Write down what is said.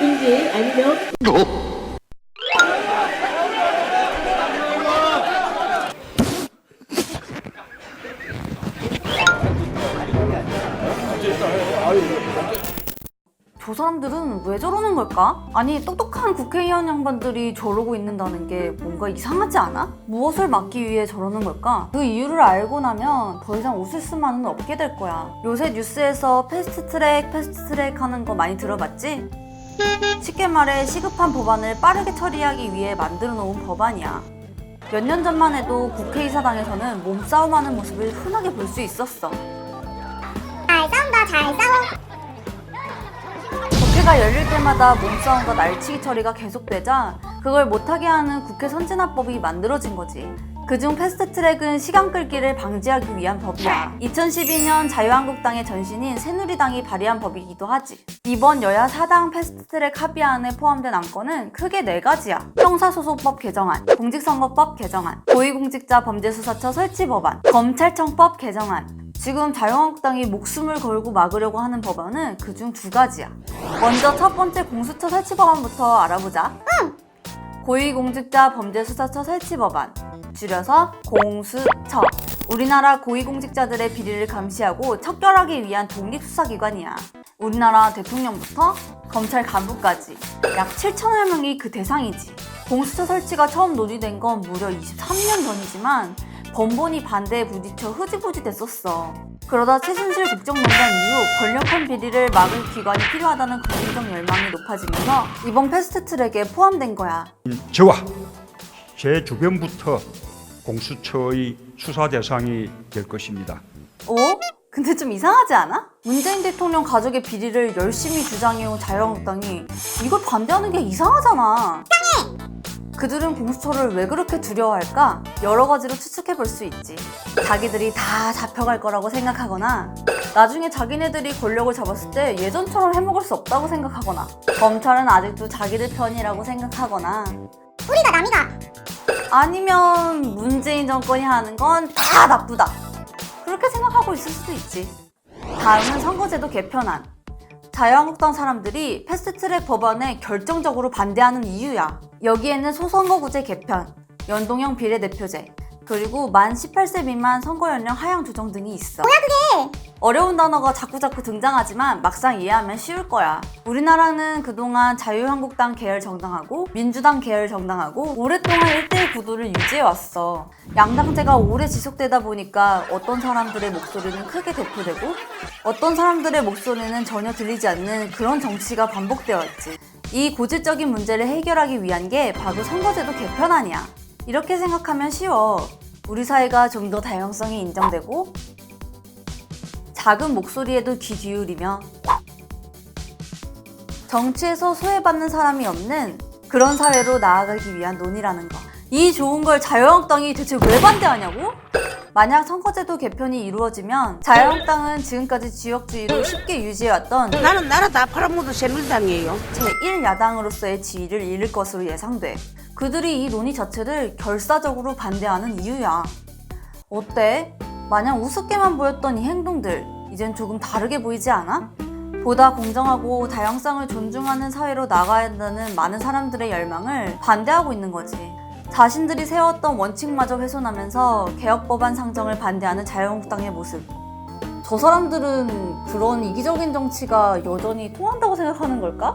인지 아니면 저 사람들은 왜 저러는 걸까? 아니 똑똑한 국회의원 양반들이 저러고 있는다는 게 뭔가 이상하지 않아? 무엇을 막기 위해 저러는 걸까? 그 이유를 알고 나면 더 이상 웃을 수만은 없게 될 거야. 요새 뉴스에서 패스트트랙 패스트트랙 하는 거 많이 들어봤지? 쉽게 말해 시급한 법안을 빠르게 처리하기 위해 만들어 놓은 법안이야. 몇 년 전만 해도 국회의사당에서는 몸싸움하는 모습을 흔하게 볼 수 있었어. 잘 싸운다 잘 싸워 국회가 열릴 때마다 몸싸움과 날치기 처리가 계속되자 그걸 못하게 하는 국회 선진화법이 만들어진 거지. 그중 패스트트랙은 시간 끌기를 방지하기 위한 법이야. 2012년 자유한국당의 전신인 새누리당이 발의한 법이기도 하지. 이번 여야 사당 패스트트랙 합의안에 포함된 안건은 크게 네 가지야. 형사소송법 개정안, 공직선거법 개정안, 고위공직자 범죄수사처 설치 법안, 검찰청법 개정안, 지금 자유한국당이 목숨을 걸고 막으려고 하는 법안은 그중 두 가지야. 먼저 첫 번째 공수처 설치 법안부터 알아보자. 고위공직자 범죄수사처 설치 법안. 줄여서 공수처. 우리나라 고위공직자들의 비리를 감시하고 척결하기 위한 독립수사기관이야. 우리나라 대통령부터 검찰 간부까지 약 7천여 명이 그 대상이지. 공수처 설치가 처음 논의된 건 무려 23년 전이지만 번번이 반대에 부딪혀 흐지부지 됐었어. 그러다 최순실 국정농단 이후 권력한 비리를 막을 기관이 필요하다는 국민적 열망이 높아지면서 이번 패스트트랙에 포함된 거야. 저와 제 주변부터 공수처의 수사 대상이 될 것입니다. 어? 근데 좀 이상하지 않아? 문재인 대통령 가족의 비리를 열심히 주장해온 자유한국당이 이걸 반대하는 게 이상하잖아. 그들은 공수처를 왜 그렇게 두려워할까? 여러 가지로 추측해 볼 수 있지. 자기들이 다 잡혀갈 거라고 생각하거나, 나중에 자기네들이 권력을 잡았을 때 예전처럼 해먹을 수 없다고 생각하거나, 검찰은 아직도 자기들 편이라고 생각하거나, 우리가 남이가 아니면 문재인 정권이 하는 건 다 나쁘다. 그렇게 생각하고 있을 수도 있지. 다음은 선거제도 개편안. 자유한국당 사람들이 패스트트랙 법안에 결정적으로 반대하는 이유야. 여기에는 소선거구제 개편, 연동형 비례대표제, 그리고 만 18세 미만 선거 연령 하향 조정 등이 있어. 뭐야 그게? 어려운 단어가 자꾸자꾸 등장하지만 막상 이해하면 쉬울 거야. 우리나라는 그동안 자유한국당 계열 정당하고 민주당 계열 정당하고 오랫동안 1대1 구도를 유지해왔어. 양당제가 오래 지속되다 보니까 어떤 사람들의 목소리는 크게 대표되고 어떤 사람들의 목소리는 전혀 들리지 않는 그런 정치가 반복되어 왔지. 이 고질적인 문제를 해결하기 위한 게 바로 선거제도 개편안이야. 이렇게 생각하면 쉬워. 우리 사회가 좀 더 다양성이 인정되고 작은 목소리에도 귀 기울이며 정치에서 소외받는 사람이 없는 그런 사회로 나아가기 위한 논의라는 거. 이 좋은 걸 자유한국당이 대체 왜 반대하냐고? 만약 선거제도 개편이 이루어지면 자유한국당은 지금까지 지역주의를 쉽게 유지해왔던 나는 나라 다 팔아먹어도 새누리당이에요. 제1야당으로서의 지위를 잃을 것으로 예상돼. 그들이 이 논의 자체를 결사적으로 반대하는 이유야. 어때? 마냥 우습게만 보였던 이 행동들, 이젠 조금 다르게 보이지 않아? 보다 공정하고 다양성을 존중하는 사회로 나가야 한다는 많은 사람들의 열망을 반대하고 있는 거지. 자신들이 세웠던 원칙마저 훼손하면서 개혁법안 상정을 반대하는 자유한국당의 모습. 저 사람들은 그런 이기적인 정치가 여전히 통한다고 생각하는 걸까?